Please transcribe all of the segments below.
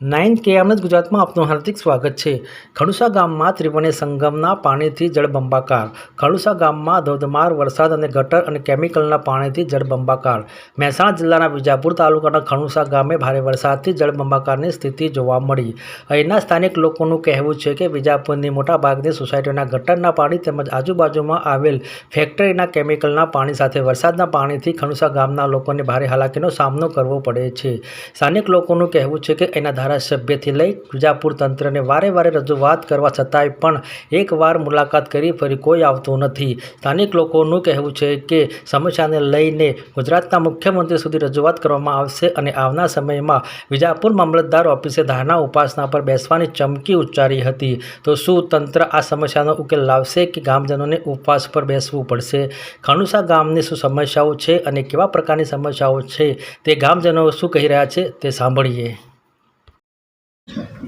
Nine KMS ગુજરાતમાં આપનું હાર્દિક સ્વાગત છે. ખડુસા ગામમાં ત્રિવેણી સંગમના પાણીથી જળબંબાકાર. ખડુસા ગામમાં ધોધમાર વરસાદ અને ગટર અને કેમિકલના પાણીથી જળબંબાકાર. મહેસાણા જિલ્લાના વિજાપુર તાલુકાના ખણુસા ગામે ભારે વરસાદથી જળબંબાકારની સ્થિતિ જોવા મળી. અહીંના સ્થાનિક લોકોનું કહેવું છે કે વિજાપુરની મોટાભાગની સોસાયટીઓના ગટરના પાણી તેમજ આજુબાજુમાં આવેલ ફેક્ટરીના કેમિકલના પાણી સાથે વરસાદના પાણીથી ખણુસા ગામના લોકોને ભારે હાલાકીનો સામનો કરવો પડે છે. સ્થાનિક લોકોનું કહેવું છે કે એના ધારાસભ્યથી લઈ વિજાપુર તંત્રને વારે વારે રજૂઆત કરવા છતાંય પણ એકવાર મુલાકાત કરી ફરી કોઈ આવતું નથી. સ્થાનિક લોકોનું કહેવું છે કે સમસ્યાને લઈને ગુજરાતના મુખ્યમંત્રી સુધી રજૂઆત કરવામાં આવશે અને આવનાર સમયમાં વિજાપુર મામલતદાર ઓફિસે ધારણા ઉપાસના પર બેસવાની ચમકી ઉચ્ચારી હતી. તો શું તંત્ર આ સમસ્યાનો ઉકેલ લાવશે કે ગામજનોને ઉપવાસ પર બેસવું પડશે? ખણુસા ગામની શું સમસ્યાઓ છે અને કેવા પ્રકારની સમસ્યાઓ છે? તે ગામજનો શું કહી રહ્યા છે તે સાંભળીએ.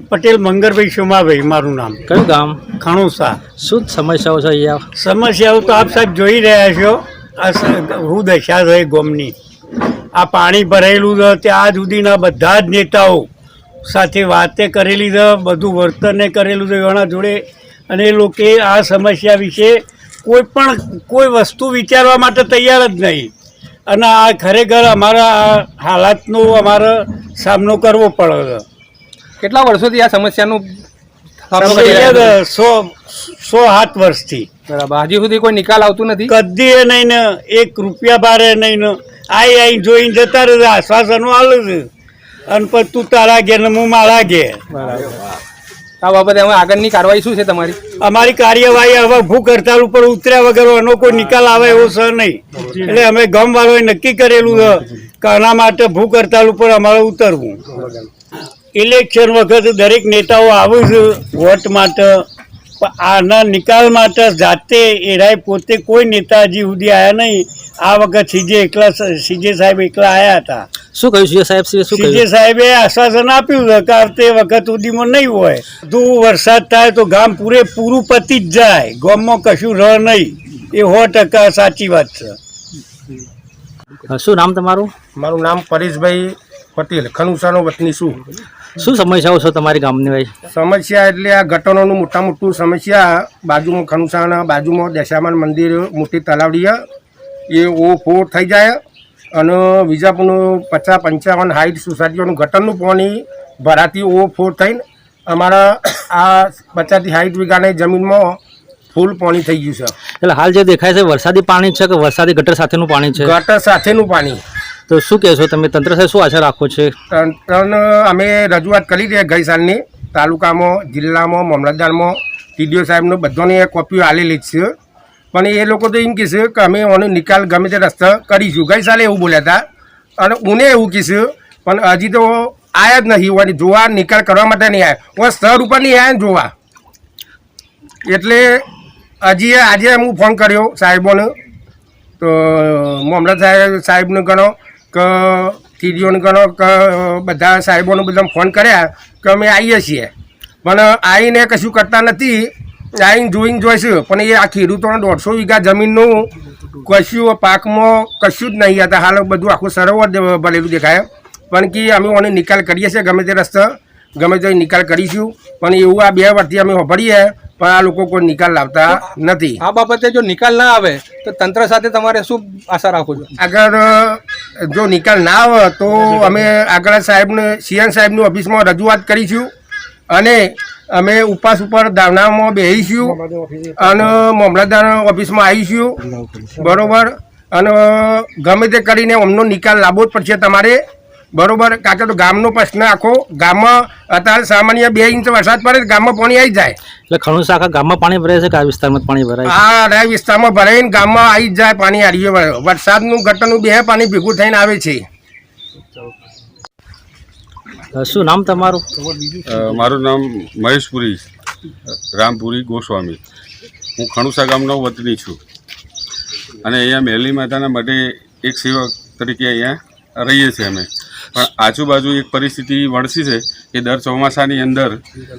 પટેલ મંગરભાઈ સોમાભાઈ મારું નામ. કયું ગામ? ખાણુસા શું સમસ્યાઓ છે અહીંયા? સમસ્યાઓ તો આપ સાહેબ જોઈ રહ્યા છો. આ હું દશા રહે ગોમની. આ પાણી ભરાયેલું છે ત્યાં સુધીના બધા જ નેતાઓ સાથે વાતે કરેલી છે બધું વર્તનને કરેલું છે એના જોડે. અને એ લોકે આ સમસ્યા વિશે કોઈ પણ કોઈ વસ્તુ વિચારવા માટે તૈયાર જ નહીં. અને આ ખરેખર અમારા આ હાલાતનો અમારે સામનો કરવો પડે છે. કેટલા વર્ષોથી આ સમસ્યાનું સો સો સાત વર્ષથી. બરાબર. હજી સુધી કોઈ નિકાલ આવતું નથી? કદી એ નહીં ને એક રૂપિયા બારે નહીં ને આઈ આઈ જોઈને જતા રહે આશ્વાસનો આલે છે. અને પછી તું તારા ઘેર ને હું મારા ઘેર આ બાબતે હવે આગળની કાર્યવાહી શું છે તમારી? અમારી કાર્યવાહી હવે ભૂખ હડતાલ ઉપર ઉતર્યા વગર એનો કોઈ નિકાલ આવે એવો છે નહીં. એટલે અમે ગમવાળોએ નક્કી કરેલું છે કે આના માટે ભૂખ હડતાલ ઉપર અમારે ઉતરવું. ઇલેક્શન વખતે દરેક નેતાઓ આવું છે વોટ માટે પણ આના નિકાલ માટે જાતે એરાય પોતે કોઈ નેતા હજી સુધી આવ્યા નહીં. આ વખત સીજે એકલા સીજે સાહેબ એકલા આવ્યા હતા. શું કહ્યું સીજે સાહેબ સીજે સાહેબે આશ્વાસન આપ્યું છે કે આ તે વખત સુધીમાં નહીં હોય. તો વરસાદ થાય તો ગામ પૂરેપૂરું પતી જ જાય. ગામમાં કશું રહ નહીં. એ સો ટકા સાચી વાત છે. શું નામ તમારું? મારું નામ પરેશભાઈ પટેલ ખનુસાનો વતની છું. શું સમસ્યાઓ છે તમારી ગામની ભાઈ? સમસ્યા એટલે આ ગટરોનું મોટા મોટું સમસ્યા બાજુમાં ખનુસાના બાજુમાં દશામાન મંદિર મોટી તલાવડી એ ઓફો થઈ જાય અને વિજાપુરનું પચાસ પંચાવન હાઈટ સોસાયટીઓનું ગટરનું પાણી ભરાતી ઓવરફ્લો થઈને અમારા આ પચાસથી હાઈટ વીઘાની જમીનમાં ફૂલ પાણી થઈ ગયું છે. એટલે હાલ જે દેખાય છે વરસાદી પાણી છે કે વરસાદી ગટર સાથેનું પાણી છે? ગટર સાથેનું પાણી. તો શું કહેશો તમે? તંત્ર સાથે શું આશા રાખો છે? ત્રણ અમે રજૂઆત કરી છે ગઈ સાલની. તાલુકામાં, જિલ્લામાં, મામલતદારમાં ટીડીઓ સાહેબનો બધાની કોપીઓ આલેલી જ છે. પણ એ લોકો તો એમ કહેશે કે અમે ઓનો નિકાલ ગમે તે રસ્તા કરીશું. ગઈ સાલે એવું બોલ્યા હતા. અને ઉને એવું કહીશું પણ હજી તો આયા જ નહીં. હોય જોવા, નિકાલ કરવા માટે નહીં આવ્યા હું સ્થળ ઉપર નહીં આવ્યા જોવા. એટલે હજી આજે હું ફોન કર્યો સાહેબોને. તો મામલત સાહેબ સાહેબને ગણો. કે ટીડીઓને ગણો કે બધા સાહેબોને બધા ફોન કર્યા કે અમે આવીએ છીએ. પણ આવીને કશું કરતા નથી. આવીને જોઈને જોઈશું. પણ એ આ ખેડૂતોને દોઢસો વીઘા જમીનનું કશું પાકમાં કશું જ નહીં હતા. હાલ બધું આખું સરોવર ભરેલું દેખાય. પણ કે અમે ઓને નિકાલ કરીએ છીએ ગમે તે રસ્તો. ગમે તે નિકાલ કરીશું. પણ એવું આ બે વર્ષથી અમે વાપરીએ પણ આ લોકો કોઈ નિકાલ લાવતા નથી. આ બાબતે જો નિકાલ ના આવે તો તંત્ર સાથે તમારે શું આશા રાખો છો? આગળ જો નિકાલ ના આવે તો અમે આગળ સાહેબને સીએમ સાહેબની ઓફિસમાં રજૂઆત કરીશું અને અમે ઉપવાસ ઉપર દાવનામાં બેસીશું અને મામલતદાર ઓફિસમાં આવીશું. બરોબર? અને ગમે તે કરીને અમનો નિકાલ લાવવો જ પડશે તમારે. બરોબર? કાં તો ગામનો પ્રશ્ન આખો. ગામમાં અત્યારે સામાન્ય બે ઇંચ વરસાદ પડે તો ગામમાં પાણી આવી જાય. એટલે ખણુસા આખા ગામમાં પાણી ભરાય છે કે આ વિસ્તારમાં પાણી ભરાય આ રાય વિસ્તારમાં ભરાઈને ગામમાં આવી જ જાય પાણી હારીએ વરસાદનું ગટરનું બે પાણી ભેગું થઈને આવે છે. છે શું નામ તમારું? મારું નામ મહેશપુરી રામપુરી ગોસ્વામી. હું ખણુસા ગામનો વતની છું. અને અહીંયા મેલી માતાના માટે એક સેવક તરીકે અહીંયા રહીએ છીએ અમે. પણ આજુબાજુ એક પરિસ્થિતિ વણસી છે કે દર ચોમાસાની અંદર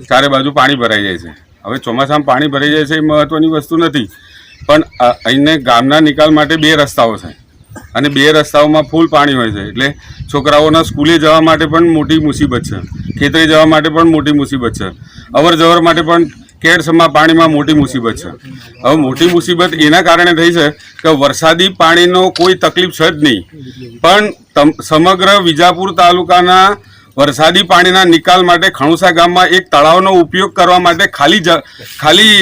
ચારે બાજુ પાણી ભરાઈ જાય છે. હવે ચોમાસામાં પાણી ભરાઈ જાય છે એ મહત્ત્વની વસ્તુ નથી. પણ અહીંને ગામના નિકાલ માટે બે રસ્તાઓ છે. અને બે રસ્તાઓમાં ફૂલ પાણી હોય છે. એટલે છોકરાઓના સ્કૂલે જવા માટે પણ મોટી મુસીબત છે. ખેતરે જવા માટે પણ મોટી મુસીબત છે. અવર માટે પણ કેળસમાં પાણીમાં મોટી મુસીબત છે. હવે મોટી મુસીબત એના કારણે થઈ છે કે વરસાદી પાણીનો કોઈ તકલીફ છે જ નહીં. પણ સમગ્ર વિજાપુર તાલુકાના વરસાદી પાણીના નિકાલ માટે ખણુસા ગામમાં એક તળાવનો ઉપયોગ કરવા માટે ખાલી ખાલી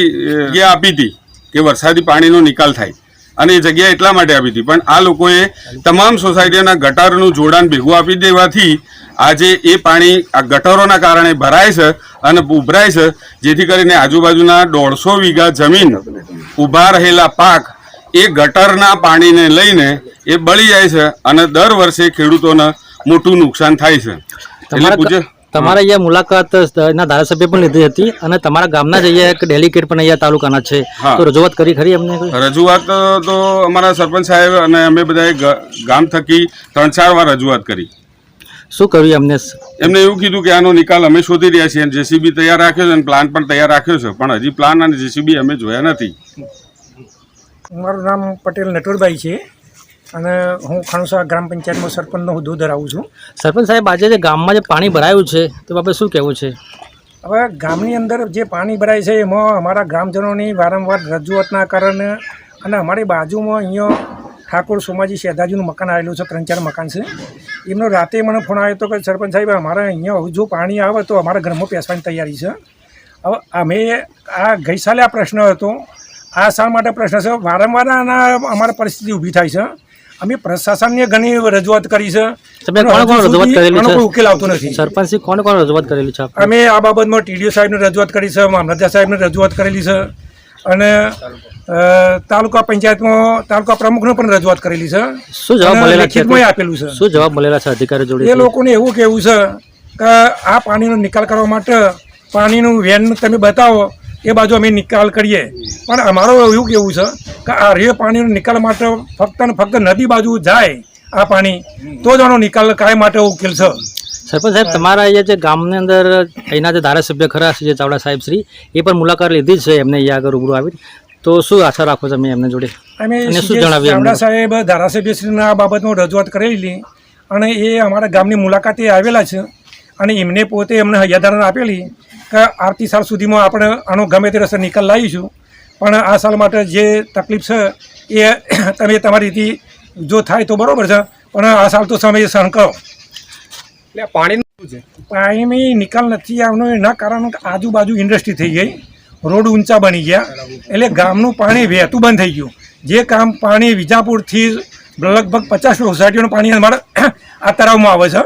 જગ્યા આપી હતી કે વરસાદી પાણીનો નિકાલ થાય. અને એ જગ્યા એટલા માટે આપી હતી. પણ આ લોકોએ તમામ સોસાયટીઓના ગટારનું જોડાણ ભેગું આપી દેવાથી આજે એ પાણી આ ગટરોના કારણે ભરાય છે અને ઉભરાય છે જેથી કરીને આજુબાજુના દોઢસો વીઘા જમીન ઊભા રહેલા પાક એ ગટરના પાણીને લઈને એ બળી જાય છે અને દર વર્ષે ખેડૂતોને મોટું નુકસાન થાય છે. એટલે તમારા અહીંયા મુલાકાત ના ધારાસભ્ય પણ લીધી હતી અને તમારા ગામના જ અહીંયા એક ડેલિકેટ પણ અહીંયા તાલુકાના છે. તો રજૂઆત કરી ખરી અમને રજૂઆત તો અમારા સરપંચ સાહેબ અને અમે બધાએ ગામ થકી ત્રણ ચાર વાર રજૂઆત કરી. શું કર્યું એમને? એમને એવું કીધું કે આનો નિકાલ અમે શોધી રહ્યા છીએ જેસીબી તૈયાર રાખ્યો છે અને પ્લાન પણ તૈયાર રાખ્યો છે. પણ હજી પ્લાન અને જેસીબી અમે જોયા નથી. મારું નામ પટેલ નટવરભાઈ છે અને હું ખણસા ગ્રામ પંચાયતમાં સરપંચનો હોદ્દો ધરાવું છું. સરપંચ સાહેબ આજે જે ગામમાં જે પાણી ભરાયું છે તે બાબતે શું કહેવું છે? હવે ગામની અંદર જે પાણી ભરાય છે એમાં અમારા ગ્રામજનોની વારંવાર રજૂઆતના કારણે અને અમારી બાજુમાં અહીંયા ઠાકોર સોમાજી શેધાજીનું મકાન આવેલું છે ત્રણ ચાર મકાન છે. એમનો રાતે મને ફોન આવ્યો હતો કે સરપંચ સાહેબ અમારે અહીંયા જો પાણી આવે તો અમારા ઘરમાં પેસવાની તૈયારી છે. હવે અમે આ ગઈ સાલે આ પ્રશ્ન હતો. આ સાલ માટે પ્રશ્ન છે? વારંવાર આના અમારે પરિસ્થિતિ ઊભી થાય છે. અમે પ્રશાસનને ઘણી રજૂઆત કરી છે. તમે કોણ કોણ રજૂઆત કરેલી છે? કોઈ ઉકેલ આવતો નથી. સરપંચ કોણ કોણ રજૂઆત કરેલી છે અમે આ બાબતમાં ટીડીઓ સાહેબને રજૂઆત કરી છે મામલતદાર સાહેબને રજૂઆત કરેલી છે. અને તાલુકા પંચાયતમાં તાલુકા પ્રમુખને પણ રજૂઆત કરેલી છે. શું જવાબ મળેલા છે આપેલું છે. શું જવાબ મળેલા છે અધિકારી જોડે એ લોકોને એવું કહેવું છે કે આ પાણીનો નિકાલ કરવા માટે પાણીનું વેન તમે બતાવો એ બાજુ અમે નિકાલ કરીએ. પણ અમારો એવું કહેવું છે કે આ રે પાણીનો નિકાલ માટે ફક્ત ને ફક્ત નદી બાજુ જાય આ પાણી તો જ આનો નિકાલ કાંઈ માટે ઉકેલ છે. સરપંચ સાહેબ તમારા અહીંયા જે ગામની અંદર અહીંના જે ધારાસભ્ય ખરા છે જે ચાવડા સાહેબ શ્રી એ પણ મુલાકાત લીધી છે એમને અહીંયા આગળ રૂબરૂ આવી. તો શું આશા રાખો તમે એમને જોડે? અમે શું જણાવ્યું? ચાવડા સાહેબ ધારાસભ્યશ્રીના આ બાબતમાં રજૂઆત કરેલી અને એ અમારા ગામની મુલાકાતે આવેલા છે અને એમને પોતે એમને હૈયાધારણ આપેલી કે આવતી સાલ સુધીમાં આપણે આનો ગમે તે રસ્તે નિકાલ લાવીશું. પણ આ સાલ માટે જે તકલીફ છે એ તમે તમારી રીતે જો થાય તો બરાબર છે પણ આ સાલ તો સમય સહન કરો એટલે પાણી પાણીનું નિકાલ નથી આવનો, એના કારણે આજુબાજુ ઇન્ડસ્ટ્રી થઈ ગઈ. રોડ ઊંચા બની ગયા. એટલે ગામનું પાણી વહેતું બંધ થઈ ગયું. જે કામ પાણી વિજાપુરથી લગભગ પચાસ સોસાયટીઓનું પાણી અમારા આ તળાવમાં આવે છે.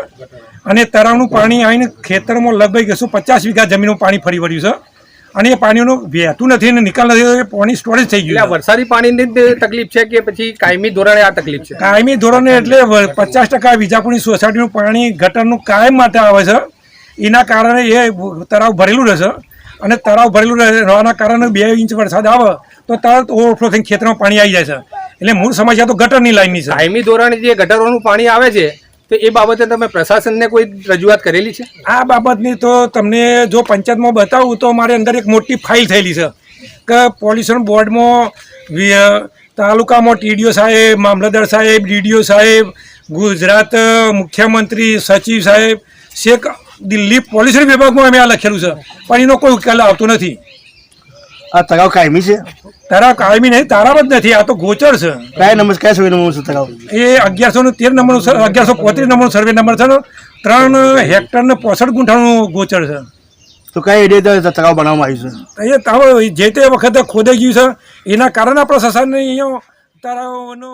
અને તળાવનું પાણી આવીને ખેતરમાં લગભગ એકસો પચાસ વીઘા જમીનનું પાણી ફરી વળ્યું છે. અને એ પાણીનું વહેતું નથી અને નિકાલ નથી પાણી સ્ટોરેજ થઈ ગયું વરસાદી પાણીની તકલીફ છે કે પછી કાયમી ધોરણે આ તકલીફ છે? કાયમી ધોરણે એટલે પચાસ ટકા વિજાપુરની સોસાયટીનું પાણી ગટરનું કાયમ માટે આવે છે. એના કારણે એ તળાવ ભરેલું રહેશે અને તળાવ ભરેલું રહે- રહેવાના કારણે બે ઇંચ વરસાદ આવે તો તરત ઓવરફ્લો થઈને ખેતરમાં પાણી આવી જાય છે. એટલે મૂળ સમસ્યા તો ગટરની લાઈનની છે. કાયમી ધોરણે જે ગટરોનું પાણી આવે છે તો એ બાબતે તમે પ્રશાસનને કોઈ રજૂઆત કરેલી છે? આ બાબતની તો તમને જો પંચાયતમાં બતાવું તો મારી અંદર એક મોટી ફાઇલ થયેલી છે કે પોલ્યુશન બોર્ડમાં તાલુકામાં ટીડીઓ સાહેબ, મામલતદાર સાહેબ, ડીડીઓ સાહેબ, ગુજરાત મુખ્યમંત્રી, સચિવ સાહેબ, શેખ દિલ્હી પોલ્યુશન વિભાગમાં અમે આ લખેલું છે. પણ એનો કોઈ ઉકેલ આવતો નથી. આ તળાવ કાયમી છે? તારા કાયમી નહીં તારા જ નથી આ તો ગોચર છે. કયા નંબર કયા સર્વે નંબર છે તળાવ? એ અગિયારસો ને તેર નંબરનો અગિયારસો પોત્રીસ નંબરનો સર્વે નંબર છે ત્રણ હેક્ટર ને પોસઠ ગુંઠાનું ગોચર છે. તો કઈ એરિયા તળાવ બનાવવામાં આવ્યું છે? એ તળાવ જે તે વખતે ખોદાઈ ગયું છે એના કારણે આપણા સસાને અહીંયા તારાઓનો